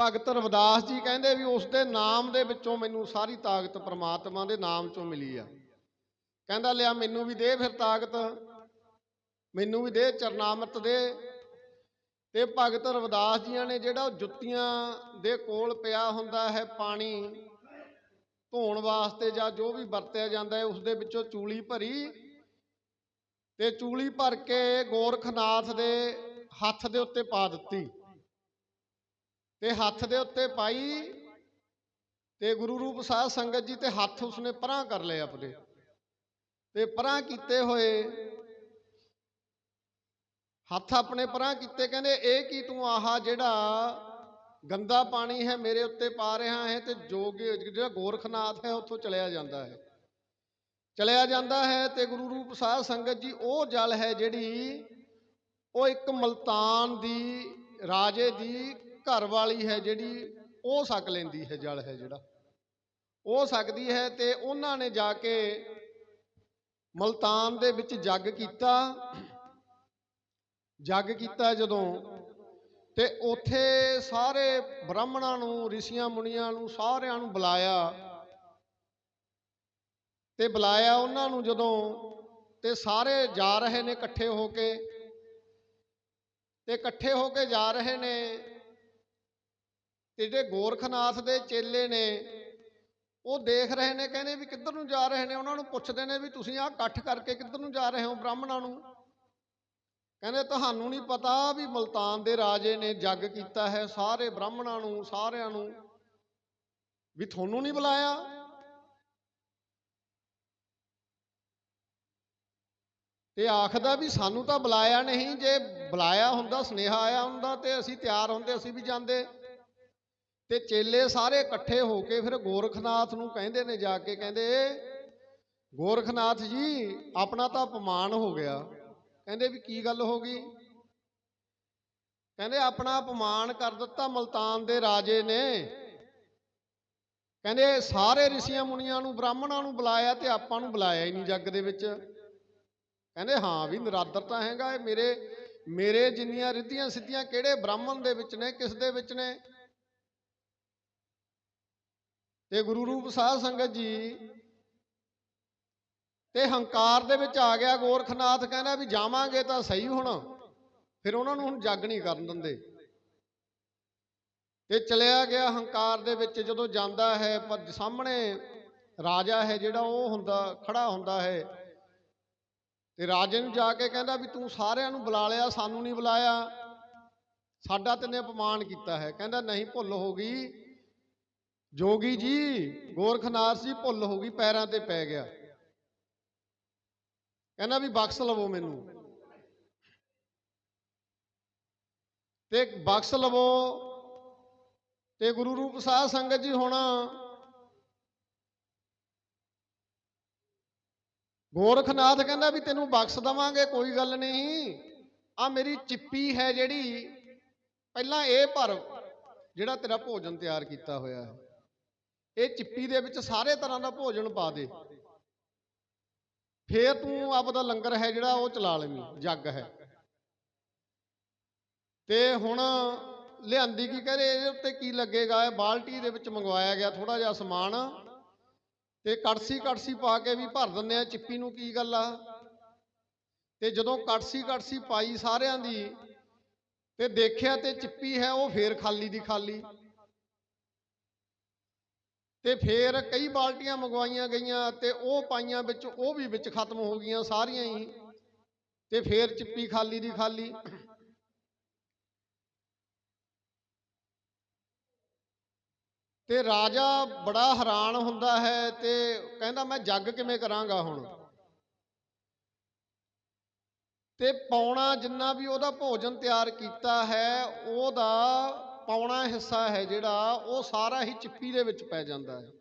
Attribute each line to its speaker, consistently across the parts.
Speaker 1: ਭਗਤ ਰਵਿਦਾਸ ਜੀ ਕਹਿੰਦੇ ਵੀ ਉਸ ਦੇ ਨਾਮ ਦੇ ਵਿੱਚੋਂ ਮੈਨੂੰ ਸਾਰੀ ਤਾਕਤ ਪ੍ਰਮਾਤਮਾ ਦੇ ਨਾਮ ਚੋਂ ਮਿਲੀ ਆ। ਕਹਿੰਦਾ, ਲਿਆ ਮੈਨੂੰ ਵੀ ਦੇ ਫਿਰ ਤਾਕਤ, ਮੈਨੂੰ ਵੀ ਦੇ ਚਰਨਾਮਤ ਦੇ। ਤੇ ਭਗਤ ਰਵਿਦਾਸ ਜੀਆਂ ਨੇ ਜਿਹੜਾ ਉਹ ਜੁੱਤੀਆਂ ਦੇ ਕੋਲ ਪਿਆ ਹੁੰਦਾ ਹੈ ਪਾਣੀ ਧੋਣ ਵਾਸਤੇ ਜਾਂ ਜੋ ਵੀ ਵਰਤਿਆ ਜਾਂਦਾ ਹੈ, ਉਸ ਦੇ ਵਿੱਚੋਂ ਚੂਲੀ ਭਰੀ ਤੇ ਚੂਲੀ ਭਰ ਕੇ ਗੋਰਖਨਾਥ ਦੇ ਹੱਥ ਦੇ ਉੱਤੇ ਪਾ ਦਿੱਤੀ। ਤੇ ਹੱਥ ਦੇ ਉੱਤੇ ਪਾਈ ਤੇ ਗੁਰੂ ਰੂਪ ਸਾਧ ਸੰਗਤ ਜੀ ਤੇ ਹੱਥ ਉਸਨੇ ਪਰਾਂ ਕਰ ਲਏ ਆਪਣੇ। ਤੇ ਪਰਾਂ ਕੀਤੇ ਹੋਏ, ਹੱਥ ਆਪਣੇ ਪਰਾਂ ਕੀਤੇ, ਕਹਿੰਦੇ, ਇਹ ਕੀ ਤੂੰ ਆਹਾ ਜਿਹੜਾ ਗੰਦਾ ਪਾਣੀ ਹੈ ਮੇਰੇ ਉੱਤੇ ਪਾ ਰਿਹਾ ਹੈ ਤੇ ਜੋਗ ਜਿਹੜਾ ਗੋਰਖਨਾਥ ਹੈ ਉੱਥੋਂ ਚਲਿਆ ਜਾਂਦਾ ਹੈ। ਚਲਿਆ ਜਾਂਦਾ ਹੈ ਤੇ ਗੁਰੂ ਰੂਪ ਸਾਧ ਸੰਗਤ ਜੀ, ਉਹ ਜਲ ਹੈ ਜਿਹੜੀ ਉਹ ਇੱਕ ਮਲਤਾਨ ਦੀ, ਰਾਜੇ ਦੀ ਘਰ ਵਾਲੀ ਹੈ ਜਿਹੜੀ, ਉਹ ਸਕ ਲੈਂਦੀ ਹੈ ਜਲ ਹੈ ਜਿਹੜਾ। ਉਹ ਸਕਦੀ ਹੈ ਤੇ ਉਹਨਾਂ ਨੇ ਜਾ ਕੇ ਮਲਤਾਨ ਦੇ ਵਿੱਚ ਜੱਗ ਕੀਤਾ। ਜੱਗ ਕੀਤਾ ਜਦੋਂ ਤੇ ਉਥੇ ਸਾਰੇ ਬ੍ਰਾਹਮਣਾਂ ਨੂੰ, ਰਿਸ਼ੀਆਂ ਮੁਨੀਆਂ ਨੂੰ ਸਾਰਿਆਂ ਨੂੰ ਬੁਲਾਇਆ। ਤੇ ਬੁਲਾਇਆ ਉਹਨਾਂ ਨੂੰ ਜਦੋਂ ਤੇ ਸਾਰੇ ਜਾ ਰਹੇ ਨੇ ਇਕੱਠੇ ਹੋ ਕੇ। ਤੇ ਇਕੱਠੇ ਹੋ ਕੇ ਜਾ ਰਹੇ ਨੇ ਤੇ ਜਿਹੜੇ ਗੋਰਖਨਾਥ ਦੇ ਚੇਲੇ ਨੇ, ਉਹ ਦੇਖ ਰਹੇ ਨੇ, ਕਹਿੰਦੇ ਵੀ ਕਿੱਧਰ ਨੂੰ ਜਾ ਰਹੇ ਨੇ? ਉਹਨਾਂ ਨੂੰ ਪੁੱਛਦੇ ਨੇ ਵੀ ਤੁਸੀਂ ਆਹ ਇਕੱਠ ਕਰਕੇ ਕਿੱਧਰ ਨੂੰ ਜਾ ਰਹੇ ਹੋ ਬ੍ਰਾਹਮਣਾਂ ਨੂੰ? ਕਹਿੰਦੇ ਤੁਹਾਨੂੰ ਨਹੀਂ ਪਤਾ ਵੀ ਮਲਤਾਨ ਦੇ ਰਾਜੇ ਨੇ ਜੱਗ ਕੀਤਾ ਹੈ ਸਾਰੇ ਬ੍ਰਾਹਮਣਾਂ ਨੂੰ, ਸਾਰਿਆਂ ਨੂੰ, ਵੀ ਤੁਹਾਨੂੰ ਨਹੀਂ ਬੁਲਾਇਆ? ਤੇ ਆਖਦਾ ਵੀ ਸਾਨੂੰ ਤਾਂ ਬੁਲਾਇਆ ਨਹੀਂ, ਜੇ ਬੁਲਾਇਆ ਹੁੰਦਾ, ਸੁਨੇਹਾ ਆਇਆ ਹੁੰਦਾ ਤੇ ਅਸੀਂ ਤਿਆਰ ਹੁੰਦੇ, ਅਸੀਂ ਵੀ ਜਾਂਦੇ। ਤੇ ਚੇਲੇ ਸਾਰੇ ਇਕੱਠੇ ਹੋ ਕੇ ਫਿਰ ਗੋਰਖਨਾਥ ਨੂੰ ਕਹਿੰਦੇ ਨੇ ਜਾ ਕੇ, ਕਹਿੰਦੇ, ਗੋਰਖਨਾਥ ਜੀ, ਆਪਣਾ ਤਾਂ ਅਪਮਾਨ ਹੋ ਗਿਆ। ਕਹਿੰਦੇ ਵੀ ਕੀ ਗੱਲ ਹੋ ਗਈ? ਕਹਿੰਦੇ, ਆਪਣਾ ਅਪਮਾਨ ਕਰ ਦਿੱਤਾ ਮਲਤਾਨ ਦੇ ਰਾਜੇ ਨੇ। ਕਹਿੰਦੇ, ਸਾਰੇ ਰਿਸ਼ੀਆਂ ਮੁਨੀਆਂ ਨੂੰ, ਬ੍ਰਾਹਮਣਾਂ ਨੂੰ ਬੁਲਾਇਆ ਤੇ ਆਪਾਂ ਨੂੰ ਬੁਲਾਇਆ ਹੀ ਨਹੀਂ ਜੱਗ ਦੇ ਵਿੱਚ। ਕਹਿੰਦੇ, ਹਾਂ ਵੀ ਨਰਾਦਰ ਤਾਂ ਹੈਗਾ ਇਹ। ਮੇਰੇ ਮੇਰੇ ਜਿੰਨੀਆਂ ਰਿੱਧੀਆਂ ਸਿੱਧੀਆਂ ਕਿਹੜੇ ਬ੍ਰਾਹਮਣ ਦੇ ਵਿੱਚ ਨੇ, ਕਿਸ ਦੇ ਵਿੱਚ ਨੇ? ਤੇ ਗੁਰੂ ਰੂਪ ਸਾਧ ਸੰਗਤ ਜੀ ਤੇ ਹੰਕਾਰ ਦੇ ਵਿੱਚ ਆ ਗਿਆ, ਗੋਰਖਨਾਥ ਕਹਿੰਦਾ ਵੀ ਜਾਵਾਂਗੇ ਤਾਂ ਸਹੀ ਹੁਣ। ਫਿਰ ਉਹਨਾਂ ਨੂੰ ਹੁਣ ਜੱਗ ਨਹੀਂ ਕਰਨ ਦਿੰਦੇ। ਤੇ ਚਲਿਆ ਗਿਆ ਹੰਕਾਰ ਦੇ ਵਿੱਚ, ਜਦੋਂ ਜਾਂਦਾ ਹੈ ਪਰ ਸਾਹਮਣੇ ਰਾਜਾ ਹੈ ਜਿਹੜਾ, ਉਹ ਹੁੰਦਾ, ਖੜਾ ਹੁੰਦਾ ਹੈ। ਤੇ ਰਾਜੇ ਨੂੰ ਜਾ ਕੇ ਕਹਿੰਦਾ ਵੀ ਤੂੰ ਸਾਰਿਆਂ ਨੂੰ ਬੁਲਾ ਲਿਆ, ਸਾਨੂੰ ਨਹੀਂ ਬੁਲਾਇਆ। ਸਾਡਾ ਤੈਨੇ ਅਪਮਾਨ ਕੀਤਾ ਹੈ। ਕਹਿੰਦਾ ਨਹੀਂ ਭੁੱਲ ਹੋ ਗਈ। ਜੋਗੀ ਜੀ ਗੋਰਖਨਾਥ ਜੀ ਭੁੱਲ ਹੋ ਗਈ, ਪੈਰਾਂ ਤੇ ਪੈ ਗਿਆ। ਕਹਿੰਦਾ ਵੀ ਬਖਸ਼ ਲਵੋ ਮੈਨੂੰ। ਤੇ ਬਖਸ਼ ਲਵੋ ਤੇ ਗੁਰੂ ਰੂਪ ਸਾਧ ਸੰਗਤ ਜੀ ਹੁਣ। ਗੋਰਖਨਾਥ ਕਹਿੰਦਾ ਵੀ ਤੈਨੂੰ ਬਖਸ਼ ਦਵਾਂਗੇ, ਕੋਈ ਗੱਲ ਨਹੀਂ। ਆ ਮੇਰੀ ਚਿੱਪੀ ਹੈ ਜਿਹੜੀ, ਪਹਿਲਾਂ ਇਹ ਭਰ ਜਿਹੜਾ ਤੇਰਾ ਭੋਜਨ ਤਿਆਰ ਕੀਤਾ ਹੋਇਆ ਹੈ। ਇਹ ਚਿੱਪੀ ਦੇ ਵਿੱਚ ਸਾਰੇ ਤਰ੍ਹਾਂ ਦਾ ਭੋਜਨ ਪਾ ਦੇ। ਫੇਰ ਤੂੰ ਆਪਦਾ ਲੰਗਰ ਹੈ ਜਿਹੜਾ ਉਹ ਚਲਾ ਲੈਵੀਂ, ਜੱਗ ਹੈ। ਤੇ ਹੁਣ ਲਿਆਂਦੀ ਕੀ ਕਰੇ, ਇਹਦੇ ਉੱਤੇ ਕੀ ਲੱਗੇਗਾ? ਇਹ ਬਾਲਟੀ ਦੇ ਵਿੱਚ ਮੰਗਵਾਇਆ ਗਿਆ ਥੋੜਾ ਜਿਹਾ ਸਮਾਨ। ਤੇ ਕੜਸੀ ਕੜਸੀ ਪਾ ਕੇ ਵੀ ਭਰ ਦਿੰਦੇ ਆ। ਚਿੱਪੀ ਨੂੰ ਕੀ ਗੱਲ ਆ? ਤੇ ਜਦੋਂ ਕੜਸੀ ਕੜਸੀ ਪਾਈ ਸਾਰਿਆਂ ਦੀ, ਤੇ ਦੇਖਿਆ ਤੇ ਚਿੱਪੀ ਹੈ, ਉਹ ਫੇਰ ਖਾਲੀ ਦੀ ਖਾਲੀ। ਤੇ ਫੇਰ ਕਈ ਬਾਲਟੀਆਂ ਮੰਗਵਾਈਆਂ ਗਈਆਂ ਤੇ ਉਹ ਪਾਈਆਂ ਵਿੱਚ, ਉਹ ਵੀ ਵਿੱਚ ਖਤਮ ਹੋ ਗਈਆਂ ਸਾਰੀਆਂ ਹੀ। ਤੇ ਫੇਰ ਚਿੱਪੀ ਖਾਲੀ ਦੀ ਖਾਲੀ। ਤੇ ਰਾਜਾ ਬੜਾ ਹੈਰਾਨ ਹੁੰਦਾ ਹੈ ਤੇ ਕਹਿੰਦਾ, ਮੈਂ ਜੱਗ ਕਿਵੇਂ ਕਰਾਂਗਾ ਹੁਣ? ਤੇ ਪੌਣਾ ਜਿੰਨਾ ਵੀ ਉਹਦਾ ਭੋਜਨ ਤਿਆਰ ਕੀਤਾ ਹੈ, ਉਹਦਾ ਪੌਣਾ ਹਿੱਸਾ ਹੈ ਜਿਹੜਾ ਉਹ ਸਾਰਾ ਹੀ ਚਿੱਪੀ ਦੇ ਵਿੱਚ ਪੈ ਜਾਂਦਾ ਹੈ।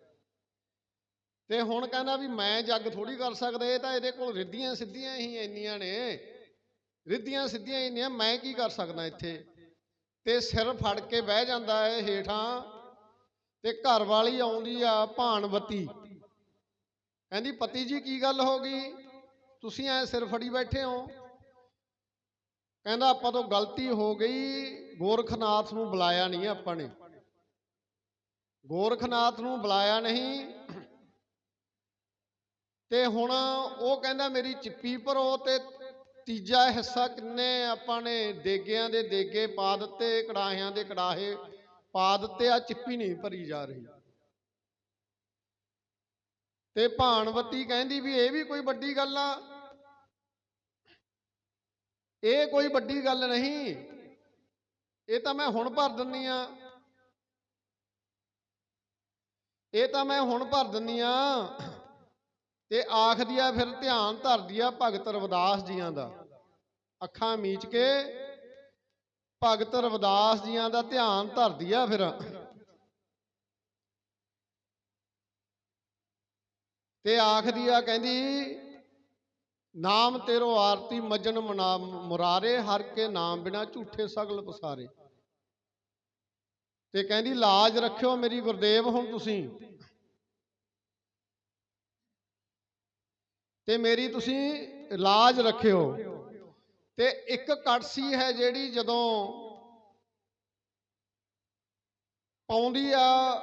Speaker 1: ਤੇ ਹੁਣ ਕਹਿੰਦਾ ਵੀ ਮੈਂ ਜੱਗ ਥੋੜੀ ਕਰ ਸਕਦਾ, ਇਹ ਤਾਂ ਇਹਦੇ ਕੋਲ ਰਿੱਧੀਆਂ ਸਿੱਧੀਆਂ ਹੀ ਇੰਨੀਆਂ ਨੇ। ਰਿੱਧੀਆਂ ਸਿੱਧੀਆਂ ਇੰਨੀਆਂ, ਮੈਂ ਕੀ ਕਰ ਸਕਦਾ ਇੱਥੇ? ਤੇ ਸਿਰ ਫੜ ਕੇ ਬਹਿ ਜਾਂਦਾ ਹੈ ਹੇਠਾਂ ਤੇ ਘਰ ਵਾਲੀ ਆਉਂਦੀ ਆ ਭਾਨਵਤੀ ਕਹਿੰਦੀ, ਪਤੀ ਜੀ, ਕੀ ਗੱਲ ਹੋ ਗਈ? ਤੁਸੀਂ ਐ ਸਿਰ ਫੜੀ ਬੈਠੇ ਹੋ? ਕਹਿੰਦਾ ਆਪਾਂ ਤੋਂ ਗਲਤੀ ਹੋ ਗਈ, ਗੋਰਖਨਾਥ ਨੂੰ ਬੁਲਾਇਆ ਨਹੀਂ ਆਪਾਂ ਨੇ। ਗੋਰਖਨਾਥ ਨੂੰ ਬੁਲਾਇਆ ਨਹੀਂ। ਤੇ ਹੁਣ ਉਹ ਕਹਿੰਦਾ ਮੇਰੀ ਚਿੱਪੀ ਭਰੋ ਤੇ ਤੀਜਾ ਹਿੱਸਾ ਕਿੰਨੇ ਆਪਾਂ ਨੇ, ਦੇਗਿਆਂ ਦੇ ਦੇਗੇ ਪਾ ਦਿੱਤੇ, ਕੜਾਹਿਆਂ ਦੇ ਕੜਾਹੇ ਪਾ ਦਿੱਤੇ ਆ ਚਿੱਪੀ ਨਹੀਂ ਭਰੀ ਜਾ ਰਹੀ। ਤੇ ਭਾਨਵਤੀ ਕਹਿੰਦੀ ਵੀ ਇਹ ਵੀ ਕੋਈ ਵੱਡੀ ਗੱਲ ਆ ਇਹ ਕੋਈ ਵੱਡੀ ਗੱਲ ਨਹੀਂ। ਇਹ ਤਾਂ ਮੈਂ ਹੁਣ ਭਰ ਦਿੰਨੀ ਆ। ਇਹ ਤਾਂ ਮੈਂ ਹੁਣ ਭਰ ਦਿੰਨੀ ਆ। ਤੇ ਆਖਦੀ ਆ ਫਿਰ ਧਿਆਨ ਧਰਦੀ ਆ ਭਗਤ ਰਵਿਦਾਸ ਜੀਆਂ ਦਾ। ਅੱਖਾਂ ਮੀਚ ਕੇ ਭਗਤ ਰਵਿਦਾਸ ਜੀਆਂ ਦਾ ਧਿਆਨ ਧਰਦੀ ਆ ਫਿਰ। ਤੇ ਆਖਦੀ ਆ, ਕਹਿੰਦੀ ਨਾਮ ਤੇਰੋ ਆਰਤੀ ਮਜਨ ਮਨਾ ਮੁਰਾਰੇ, ਹਰ ਕੇ ਨਾਮ ਬਿਨਾ ਝੂਠੇ ਸਗਲ ਪਸਾਰੇ। ਤੇ ਕਹਿੰਦੀ, ਲਾਜ ਰੱਖਿਓ ਮੇਰੀ ਗੁਰਦੇਵ, ਹੁਣ ਤੁਸੀਂ। ਤੇ ਮੇਰੀ ਤੁਸੀਂ ਲਾਜ ਰੱਖਿਓ। ਤੇ ਇੱਕ ਕੜਸੀ ਹੈ ਜਿਹੜੀ ਜਦੋਂ ਪਾਉਂਦੀ ਆ,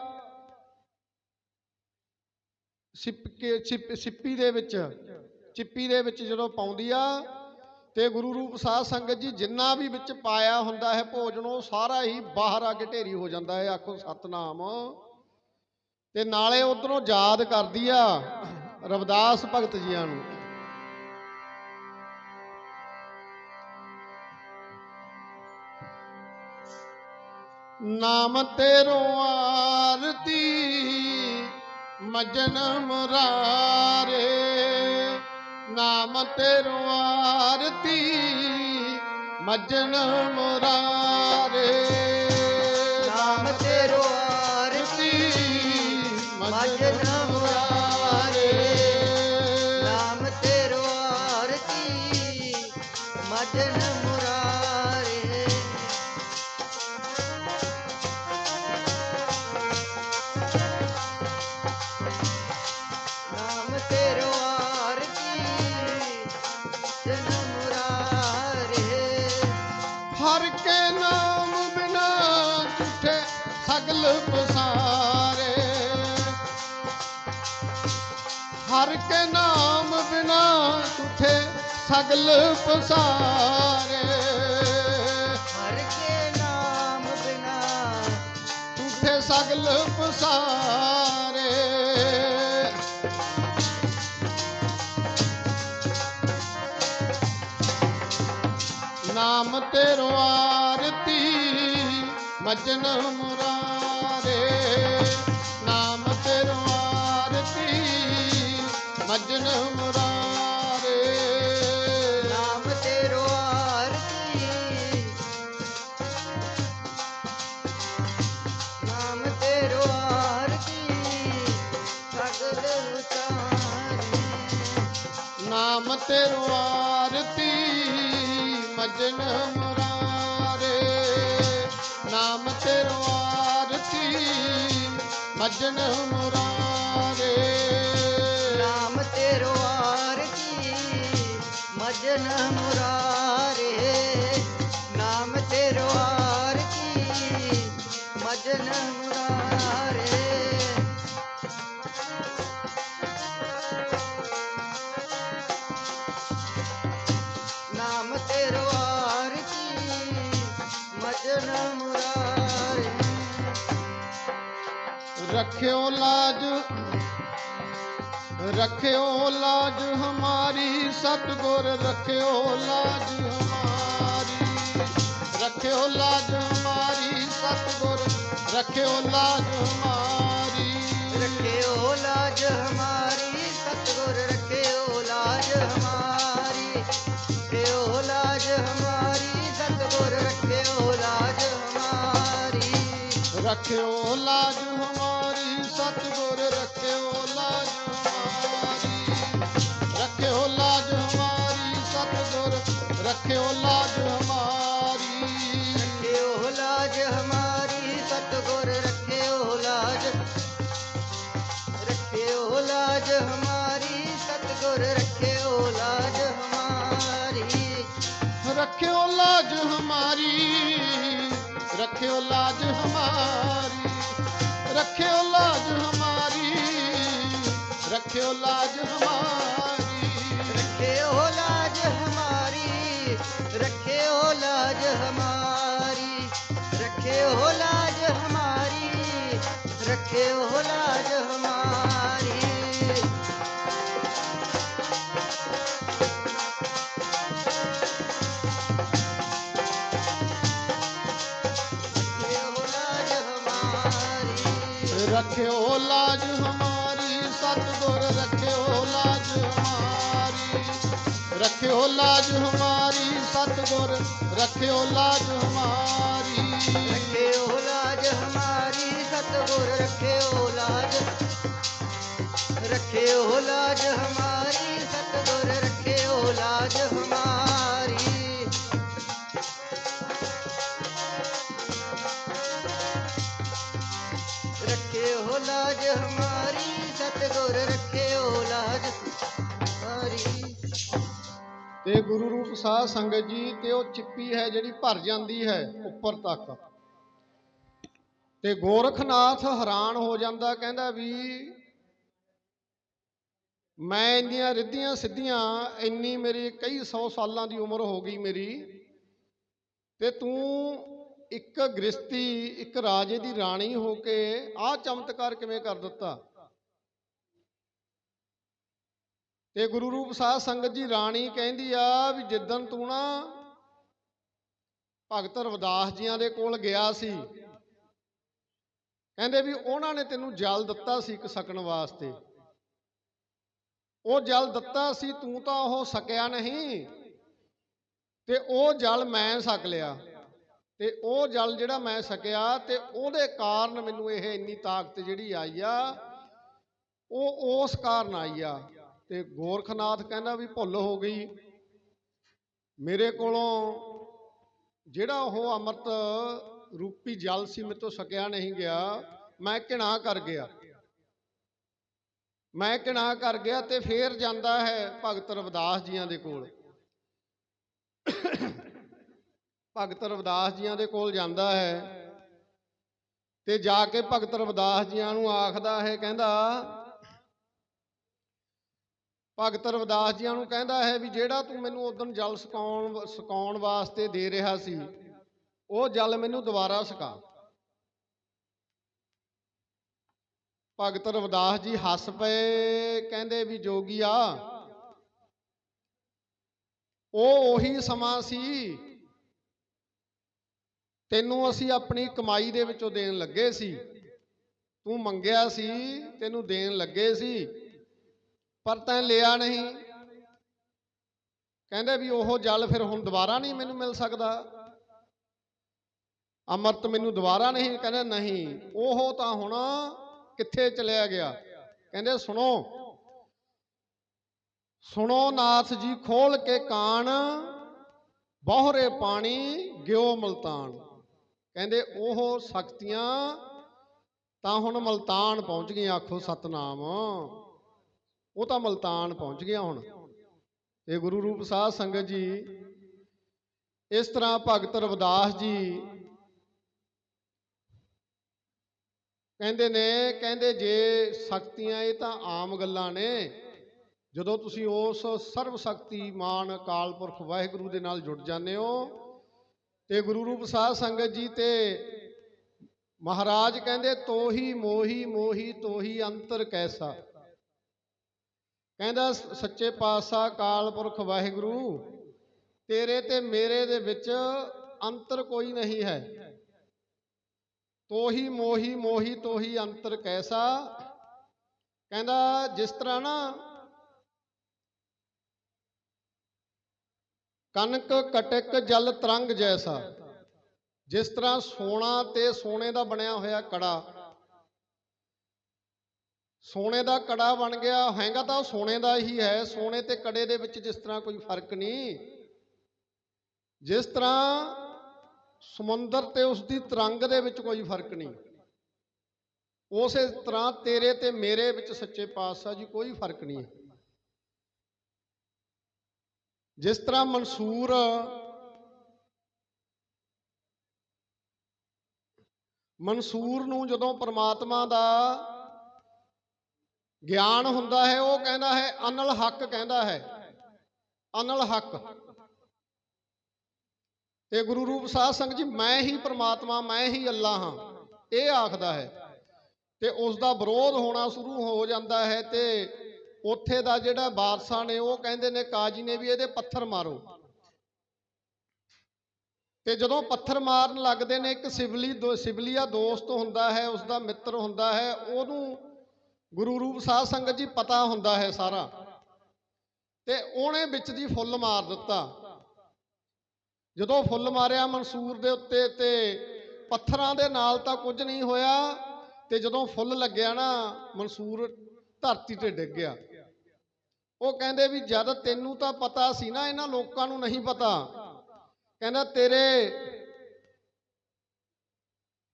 Speaker 1: ਸਿੱਪ ਕੇ, ਸਿੱਪ- ਸਿੱਪੀ ਦੇ ਵਿੱਚ ਚਿੱਪੀ ਦੇ ਵਿੱਚ ਜਦੋਂ ਪਾਉਂਦੀ ਆ, ਤੇ ਗੁਰੂ ਰੂਪ ਸਾਧ ਸੰਗਤ ਜੀ ਜਿੰਨਾ ਵੀ ਵਿੱਚ ਪਾਇਆ ਹੁੰਦਾ ਹੈ ਭੋਜਨ, ਉਹ ਸਾਰਾ ਹੀ ਬਾਹਰ ਆ ਕੇ ਢੇਰੀ ਹੋ ਜਾਂਦਾ ਹੈ, ਆਖੋ ਸਤਨਾਮ। ਤੇ ਨਾਲੇ ਉਧਰੋਂ ਯਾਦ ਕਰਦੀ ਆ ਰਵਦਾਸ ਭਗਤ ਜੀਆਂ ਨੂੰ। ਨਾਮ ਤੇਰੋ ਆਰਤੀ ਮਜਨ ਮੁਰਾਰੇ ਨਾਮ ਤੇਰੋ ਆਰਤੀ ਮਜਨ ਮੁਰਾਰੇ।
Speaker 2: ਨਾਮ ਤੇਰੋ ਆਰਤੀ ਮਜਨ ਮੁਰਾਰੇ। ਨਾਮ ਤੇਰੋ ਆਰਤੀ ਮਜਨ ਮੁਰਾਰੇ।
Speaker 1: ਸਗਲ ਪਸਾਰੇ। ਹਰ ਕੇ ਨਾਮ ਬਿਨਾ ਝੂਠੇ ਸਗਲ ਪਸਾਰੇ।
Speaker 2: ਨਾਮ
Speaker 1: ਤੇਰੋ ਆਰਤੀ ਮਜਨ ਮੁਰਾਰੇ। ਨਾਮ ਤੇਰੋ ਆਰਤੀ ਮਜਨ
Speaker 2: ਨਾਮ ਤੇਰੋ ਆਰਤੀ
Speaker 1: ਮਜਨ ਮੁਰਾਰੇ। ਨਾਮ ਤੇਰੋ ਆਰਤੀ ਮਜਨ ਮੁਰਾਰੇ।
Speaker 2: ਮਜਨ ਮੁਰਾਰੇ
Speaker 1: ਰੱਖਿਓ ਲਾਜ ਰੱਖਿਓ ਲਾਜ ਹਮਾਰੀ, ਸਤਗੁਰ ਰੱਖਿਓ ਲਾਜ ਹਮਾਰੀ। ਰੱਖਿਓ ਲਾਜ ਹਮਾਰੀ, ਸਤਗੁਰ ਰੱਖਿਓ ਲਾਜ ਹਮਾਰੀ।
Speaker 2: ਰੱਖਿਓ ਲਾਜ ਹਮਾਰੀ, ਸਤਗੁਰ ਰੱਖਿਓ ਲਾਜ ਰੱਖਿਓ ਲਾਜ ਹਮਾਰੀ ਸਤਗੁਰ ਰੱਖਿਓ ਲਾਜ ਹਮਾਰੀ
Speaker 1: ਰੱਖਿਓ ਲਾਜ ਹਮਾਰੀ ਸਤਗੁਰ ਰੱਖਿਓ ਲਾਜ ਹਮਾਰੀ ਰੱਖਿਓ ਲਾਜ ਹਮਾਰੀ ਸਤਗੁਰ ਰੱਖਿਓ ਲਾਜ
Speaker 2: ਰੱਖਿਓ ਲਾਜ ਹਮਾਰੀ ਸਤਗੁਰ ਰੱਖਿਓ ਲਾਜ ਹਮਾਰੀ ਰੱਖਿਓ ਲਾਜ ਹਮਾਰੀ
Speaker 1: ਰੱਖਿਓ ਲਾਜ ਹਮਾਰੀ ਰੱਖਿਓ ਲਾਜ ਹਮਾਰੀ। ਰੱਖਿਓ ਲਾਜ ਹਮਾਰੀ ਰੱਖਿਓ ਲਾਜ ਹਮਾਰੀ ਰੱਖਿਓ ਲਾਜ ਹਮਾਰੀ ਰੱਖਿਓ ਲਾਜ ਹਮਾਰੀ। ਰੱਖਿਓ ਲਾਜ
Speaker 2: रखियो लाज हमारी सतगुर रखियो लाज हमारी रखियो लाज हमारी सतगुर रखियो लाज रखियो लाज हमारी सतगुर रखियो लाज हमारी
Speaker 1: ਗੁਰੂ ਰੂਪ ਸਾਧ ਸੰਗਤ ਜੀ ਤੇ ਉਹ ਚਿੱਪੀ ਹੈ ਜਿਹੜੀ ਭਰ ਜਾਂਦੀ ਹੈ ਉੱਪਰ ਤੱਕ। ਤੇ ਗੋਰਖਨਾਥ ਹੈਰਾਨ ਹੋ ਜਾਂਦਾ, ਕਹਿੰਦਾ ਵੀ ਮੈਂ ਇੰਨੀਆਂ ਰਿੱਧੀਆਂ ਸਿੱਧੀਆਂ ਇੰਨੀ ਮੇਰੀ ਕਈ ਸੌ ਸਾਲਾਂ ਦੀ ਉਮਰ ਹੋ ਗਈ ਮੇਰੀ ਤੇ ਤੂੰ ਇੱਕ ਗ੍ਰਸਤੀ ਇੱਕ ਰਾਜੇ ਦੀ ਰਾਣੀ ਹੋ ਕੇ ਆਹ ਚਮਤਕਾਰ ਕਿਵੇਂ ਕਰ ਦਿੱਤਾ? ਤੇ ਗੁਰੂ ਰੂਪ ਸਾਧ ਸੰਗਤ ਜੀ ਰਾਣੀ ਕਹਿੰਦੀ ਆ ਵੀ ਜਿੱਦਣ ਤੂੰ ਨਾ ਭਗਤ ਰਵਿਦਾਸ ਜੀਆਂ ਦੇ ਕੋਲ ਗਿਆ ਸੀ, ਕਹਿੰਦੇ ਵੀ ਉਹਨਾਂ ਨੇ ਤੈਨੂੰ ਜਲ ਦਿੱਤਾ ਸੀ ਇੱਕ ਸਕਣ ਵਾਸਤੇ। ਉਹ ਜਲ ਦਿੱਤਾ ਸੀ, ਤੂੰ ਤਾਂ ਉਹ ਸਕਿਆ ਨਹੀਂ, ਤੇ ਉਹ ਜਲ ਮੈਂ ਸਕ ਲਿਆ। ਤੇ ਉਹ ਜਲ ਜਿਹੜਾ ਮੈਂ ਸਕਿਆ, ਤੇ ਉਹਦੇ ਕਾਰਨ ਮੈਨੂੰ ਇਹ ਇੰਨੀ ਤਾਕਤ ਜਿਹੜੀ ਆਈ ਆ, ਉਹ ਉਸ ਕਾਰਨ ਆਈ ਆ। ਤੇ ਗੋਰਖਨਾਥ ਕਹਿੰਦਾ ਵੀ ਭੁੱਲ ਹੋ ਗਈ। ਮੇਰੇ ਕੋਲੋਂ ਜਿਹੜਾ ਉਹ ਅੰਮ੍ਰਿਤ ਰੂਪੀ ਜਲ ਸੀ ਮੇਰੇ ਤੋਂ ਸਕਿਆ ਨਹੀਂ ਗਿਆ, ਮੈਂ ਘਿਣਾ ਕਰ ਗਿਆ। ਮੈਂ ਘਿਣਾ ਕਰ ਗਿਆ ਤੇ ਫੇਰ ਜਾਂਦਾ ਹੈ ਭਗਤ ਰਵਿਦਾਸ ਜੀਆਂ ਦੇ ਕੋਲ। ਭਗਤ ਰਵਿਦਾਸ ਜੀਆਂ ਦੇ ਕੋਲ ਜਾਂਦਾ ਹੈ ਤੇ ਜਾ ਕੇ ਭਗਤ ਰਵਿਦਾਸ ਜੀਆਂ ਨੂੰ ਆਖਦਾ ਹੈ, ਕਹਿੰਦਾ ਭਗਤ ਰਵਿਦਾਸ ਜੀਆਂ ਨੂੰ ਕਹਿੰਦਾ ਹੈ ਵੀ ਜਿਹੜਾ ਤੂੰ ਮੈਨੂੰ ਉਦੋਂ ਜਲ ਸਕਾਉਣ ਸਕਾਉਣ ਵਾਸਤੇ ਦੇ ਰਿਹਾ ਸੀ, ਉਹ ਜਲ ਮੈਨੂੰ ਦੁਬਾਰਾ ਸਕਾ। ਭਗਤ ਰਵਿਦਾਸ ਜੀ ਹੱਸ ਪਏ, ਕਹਿੰਦੇ ਵੀ ਜੋਗੀਆ, ਉਹ ਉਹੀ ਸਮਾਂ ਸੀ, ਤੈਨੂੰ ਅਸੀਂ ਆਪਣੀ ਕਮਾਈ ਦੇ ਵਿੱਚੋਂ ਦੇਣ ਲੱਗੇ ਸੀ, ਤੂੰ ਮੰਗਿਆ ਸੀ, ਤੈਨੂੰ ਦੇਣ ਲੱਗੇ ਸੀ ਪਰ ਤੈਂ ਲਿਆ ਨਹੀਂ। ਕਹਿੰਦੇ ਵੀ ਉਹ ਜਲ ਫਿਰ ਹੁਣ ਦੁਬਾਰਾ ਨਹੀਂ ਮੈਨੂੰ ਮਿਲ ਸਕਦਾ। ਅਮਰਤ ਮੈਨੂੰ ਦੁਬਾਰਾ ਨਹੀਂ, ਕਹਿੰਦੇ ਨਹੀਂ, ਉਹ ਤਾਂ ਹੁਣ ਕਿੱਥੇ ਚਲਿਆ ਗਿਆ? ਕਹਿੰਦੇ ਸੁਣੋ ਸੁਣੋ ਨਾਥ ਜੀ ਖੋਲ ਕੇ ਕਾਨ ਬਹੁਰੇ ਪਾਣੀ ਗਿਓ ਮਲਤਾਨ। ਕਹਿੰਦੇ ਉਹ ਸ਼ਕਤੀਆਂ ਤਾਂ ਹੁਣ ਮਲਤਾਨ ਪਹੁੰਚ ਗਈਆਂ, ਆਖੋ ਸਤਨਾਮ। ਉਹ ਤਾਂ ਮਲਤਾਨ ਪਹੁੰਚ ਗਿਆ ਹੁਣ। ਇਹ ਗੁਰੂ ਰੂਪ ਸਾਧ ਸੰਗਤ ਜੀ, ਇਸ ਤਰ੍ਹਾਂ ਭਗਤ ਰਵਿਦਾਸ ਜੀ ਕਹਿੰਦੇ ਨੇ, ਕਹਿੰਦੇ ਜੇ ਸ਼ਕਤੀਆਂ ਇਹ ਤਾਂ ਆਮ ਗੱਲਾਂ ਨੇ, ਜਦੋਂ ਤੁਸੀਂ ਉਸ ਸਰਵ ਸ਼ਕਤੀਮਾਨ ਅਕਾਲ ਪੁਰਖ ਵਾਹਿਗੁਰੂ ਦੇ ਨਾਲ ਜੁੜ ਜਾਂਦੇ ਹੋ, ਤੇ ਗੁਰੂ ਰੂਪ ਸਾਧ ਸੰਗਤ ਜੀ ਤੇ ਮਹਾਰਾਜ ਕਹਿੰਦੇ ਤੋਹੀ ਮੋਹੀ ਮੋਹੀ ਤੋਹੀ ਅੰਤਰ ਕੈਸਾ। ਕਹਿੰਦਾ ਸੱਚੇ ਪਾਤਸ਼ਾਹ ਕਾਲ ਪੁਰਖ, ਵਾਹਿਗੁਰੂ, ਤੇਰੇ ਤੇ ਮੇਰੇ ਦੇ ਵਿੱਚ ਅੰਤਰ ਕੋਈ ਨਹੀਂ ਹੈ। ਤੋਹੀ ਮੋਹੀ ਮੋਹੀ ਤੋਹੀ ਅੰਤਰ ਕੈਸਾ? ਕਹਿੰਦਾ, ਜਿਸ ਤਰ੍ਹਾਂ ਨਾ ਕਨਕ ਕਟਕ ਜਲ ਤਰੰਗ ਜੈਸਾ, ਜਿਸ ਤਰ੍ਹਾਂ ਸੋਨਾ ਤੇ ਸੋਨੇ ਦਾ ਬਣਿਆ ਹੋਇਆ ਕੜਾ ਸੋਨੇ ਦਾ ਕੜਾ ਬਣ ਗਿਆ, ਹੈਗਾ ਤਾਂ ਉਹ ਸੋਨੇ ਦਾ ਹੀ ਹੈ, ਸੋਨੇ ਤੇ ਕੜੇ ਦੇ ਵਿੱਚ ਜਿਸ ਤਰ੍ਹਾਂ ਕੋਈ ਫ਼ਰਕ ਨਹੀਂ। ਜਿਸ ਤਰ੍ਹਾਂ ਸਮੁੰਦਰ ਤੇ ਉਸ ਦੀ ਤਰੰਗ ਦੇ ਵਿੱਚ ਕੋਈ ਫ਼ਰਕ ਨਹੀਂ। ਉਸੇ ਤਰ੍ਹਾਂ ਤੇਰੇ ਤੇ ਮੇਰੇ ਵਿੱਚ ਸੱਚੇ ਪਾਤਸ਼ਾਹ ਜੀ ਕੋਈ ਫ਼ਰਕ ਨਹੀਂ। ਹੈ ਜਿਸ ਤਰ੍ਹਾਂ ਮਨਸੂਰ ਮਨਸੂਰ ਨੂੰ ਜਦੋਂ ਪਰਮਾਤਮਾ ਦਾ ਗਿਆਨ ਹੁੰਦਾ ਹੈ, ਉਹ ਕਹਿੰਦਾ ਹੈ, ਅਨਲ ਹੱਕ ਕਹਿੰਦਾ ਹੈ। ਅਨਲ ਹੱਕ। ਤੇ ਗੁਰੂ ਰੂਪ ਸਾਧ ਸੰਗਤ ਜੀ, ਮੈਂ ਹੀ ਪ੍ਰਮਾਤਮਾ, ਮੈਂ ਹੀ ਅੱਲਾ ਹਾਂ। ਇਹ ਆਖਦਾ ਹੈ। ਤੇ ਉਸ ਦਾ ਵਿਰੋਧ ਹੋਣਾ ਸ਼ੁਰੂ ਹੋ ਜਾਂਦਾ ਹੈ ਤੇ ਉੱਥੇ ਦਾ ਜਿਹੜਾ ਬਾਦਸ਼ਾਹ ਨੇ, ਉਹ ਕਹਿੰਦੇ ਨੇ, ਕਾਜੀ ਨੇ ਵੀ ਇਹਦੇ ਪੱਥਰ ਮਾਰੋ। ਤੇ ਜਦੋਂ ਪੱਥਰ ਮਾਰਨ ਲੱਗਦੇ ਨੇ, ਇੱਕ ਸਿਵਲੀ ਦੋ ਸਿਵਲੀਆ ਦੋਸਤ ਹੁੰਦਾ ਹੈ ਉਸ ਦਾ ਮਿੱਤਰ ਹੁੰਦਾ ਹੈ, ਉਹਨੂੰ ਗੁਰੂ ਰੂਪ ਸਾਧ ਸੰਗਤ ਜੀ ਪਤਾ ਹੁੰਦਾ ਹੈ ਸਾਰਾ। ਤੇ ਉਹਨੇ ਵਿੱਚ ਦੀ ਫੁੱਲ ਮਾਰ ਦਿੱਤਾ। ਜਦੋਂ ਫੁੱਲ ਮਾਰਿਆ ਮਨਸੂਰ ਦੇ ਉੱਤੇ ਤੇ ਪੱਥਰਾਂ ਦੇ ਨਾਲ ਤਾਂ ਕੁਝ ਨਹੀਂ ਹੋਇਆ, ਤੇ ਜਦੋਂ ਫੁੱਲ ਲੱਗਿਆ ਨਾ, ਮਨਸੂਰ ਧਰਤੀ ਤੇ ਡਿੱਗ ਗਿਆ। ਉਹ ਕਹਿੰਦੇ ਵੀ ਜਦ ਤੈਨੂੰ ਤਾਂ ਪਤਾ ਸੀ ਨਾ, ਇਹਨਾਂ ਲੋਕਾਂ ਨੂੰ ਨਹੀਂ ਪਤਾ। ਕਹਿੰਦਾ ਤੇਰੇ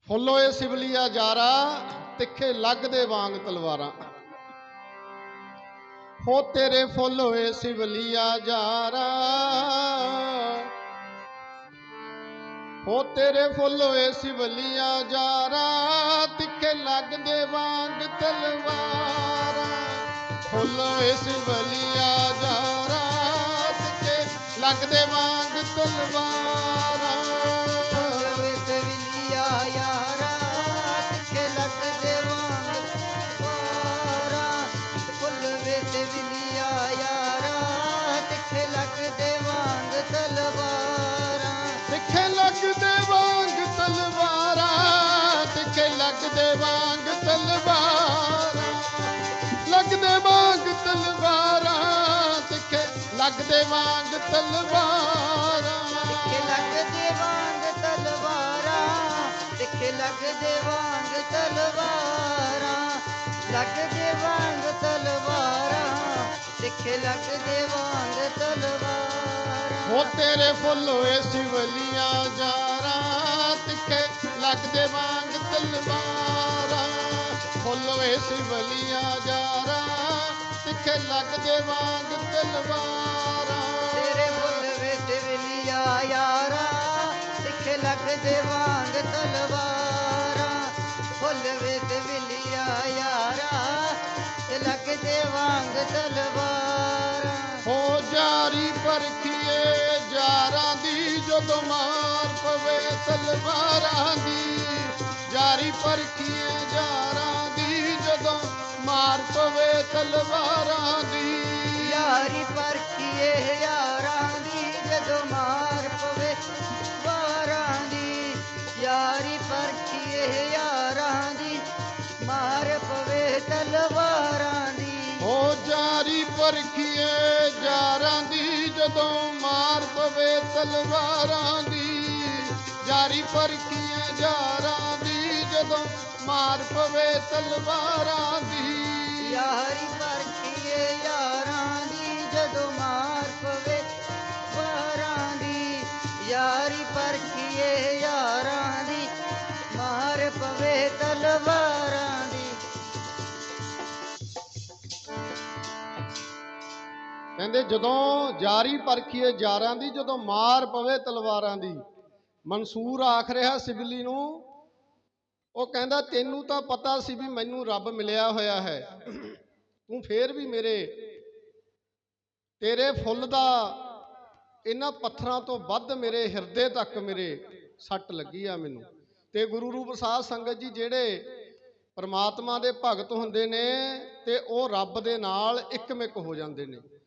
Speaker 1: ਫੁੱਲ ਹੋਏ ਸਿਵਲੀਆ ਜਾਰਾ ਤਿੱਖੇ ਲੱਗ ਦੇ ਵਾਂਗ ਤਲਵਾਰਾਂ। ਹੋ ਤੇਰੇ ਫੁੱਲ ਹੋਏ ਸਿਵਲੀਆ ਜਾਰਾ। ਹੋ ਤੇਰੇ ਫੁੱਲ ਹੋਏ ਸਿਵਲੀਆ ਜਾਰਾ, ਤਿੱਖੇ ਲੱਗਦੇ ਵਾਂਗ ਤਲਵਾਰਾਂ। ਫੁੱਲ ਹੋਏ ਸਿਵਲੀਆ ਜਾਰਾ, ਤਿੱਖੇ ਲੱਗਦੇ ਵਾਂਗ ਤਲਵਾਰਾਂ।
Speaker 2: ਲੱਗਦੇ ਵਾਂਗ ਤਲਵਾਰਾਂ
Speaker 1: ਲੱਗਦੇ ਵਾਂਗ ਤਲਵਾਰਾਂ ਤਿੱਖੇ ਲੱਗਦੇ ਵਾਂਗ ਤਲਵਾਰਾਂ। ਤਿੱਖੇ ਲੱਗਦੇ ਵਾਂਗ ਤਲਵਾਰਾਂ
Speaker 2: ਤਿੱਖੇ ਲੱਗਦੇ ਵਾਂਗ ਤਲਵਾਰਾਂ ਲੱਗਦੇ ਵਾਂਗ ਤਲਵਾਰਾਂ ਤਿੱਖੇ ਲੱਗਦੇ ਵਾਂਗ ਤਲਵਾਰਾਂ।
Speaker 1: ਹੋ ਤੇਰੇ ਫੁੱਲ ਹੋਏ ਸਿਵਲੀਆਂ ਜਾਰਾਂ ਤਿੱਖੇ ਲੱਗਦੇ ਵਾਂਗ ਤਲਵਾਰਾਂ ਫੁੱਲ ਹੋਏ ਸਿਵਲੀਆਂ ਜਾਰਾਂ ਤਿੱਖੇ ਲੱਗਦੇ ਵਾਂਗ ਤਲਵਾਰਾਂ।
Speaker 2: ਤੇਰੇ ਫੁੱਲ ਵਿੱਚ ਵਿਲਿਆ ਯਾਰਾ ਤਿੱਖੇ ਲੱਗਦੇ ਵਾਂਗ ਤਲਵਾਰਾਂ। ਫੁੱਲ ਵਿੱਚ ਵਿਲਿਆ ਯਾਰਾ ਤੇ ਲੱਗਦੇ ਵਾਂਗ ਤਲਵਾਰਾਂ।
Speaker 1: ਹੋ ਜਾਰੀ ਪਰਖੀਏ ਜਾਰਾਂ ਦੀ ਜਦੋਂ ਮਾਰ ਪਵੇ ਤਲਵਾਰਾਂ ਦੀ ਜਾਰੀ ਪਰਖੀਏ ਜਾਰਾਂ ਦੀ ਜਦੋਂ ਮਾਰ ਪਵੇ ਤਲਵਾਰਾਂ ਦੀ।
Speaker 2: ਯਾਰੀ ਪਰਖੀਏ ਯਾਰਾਂ ਦੀ ਜਦੋਂ ਮਾਰ ਪਵੇ ਵਾਰਾਂ ਦੀ ਯਾਰੀ ਪਰਖੀਏ ਯਾਰਾਂ ਦੀ ਮਾਰ ਪਵੇ ਤਲਵਾਰਾਂ ਦੀ।
Speaker 1: ਹੋ ਜਾਰੀ ਪਰਖੀਏ ਜਾਰਾਂ ਦੀ ਜਦੋਂ ਮਾਰ ਪਵੇ ਤਲਵਾਰਾਂ ਦੀ ਜਾਰੀ ਪਰਖੀਏ ਜਾਰਾਂ ਦੀ ਜਦੋਂ ਮਾਰ ਪਵੇ ਤਲਵਾਰਾਂ ਦੀ।
Speaker 2: ਯਾਰੀ
Speaker 1: ਕਹਿੰਦੇ ਜਦੋਂ ਜਾਰੀ ਪਰਖੀਏ ਜਾਰਾਂ ਦੀ, ਜਦੋਂ ਮਾਰ ਪਵੇ ਤਲਵਾਰਾਂ ਦੀ, ਮਨਸੂਰ ਆਖ ਰਿਹਾ ਸਿਬਲੀ ਨੂੰ, ਉਹ ਕਹਿੰਦਾ ਤੈਨੂੰ ਤਾਂ ਪਤਾ ਸੀ ਵੀ ਮੈਨੂੰ ਰੱਬ ਮਿਲਿਆ ਹੋਇਆ ਹੈ। ਤੂੰ ਫੇਰ ਵੀ ਮੇਰੇ, ਤੇਰੇ ਫੁੱਲ ਦਾ ਇਹਨਾਂ ਪੱਥਰਾਂ ਤੋਂ ਵੱਧ ਮੇਰੇ ਹਿਰਦੇ ਤੱਕ ਮੇਰੇ ਸੱਟ ਲੱਗੀ ਆ ਮੈਨੂੰ। ਤੇ ਗੁਰੂ ਰੂਪ ਸਾਧ ਸੰਗਤ ਜੀ ਜਿਹੜੇ ਪਰਮਾਤਮਾ ਦੇ ਭਗਤ ਹੁੰਦੇ ਨੇ, ਤੇ ਉਹ ਰੱਬ ਦੇ ਨਾਲ ਇੱਕਮਿਕ ਹੋ ਜਾਂਦੇ ਨੇ।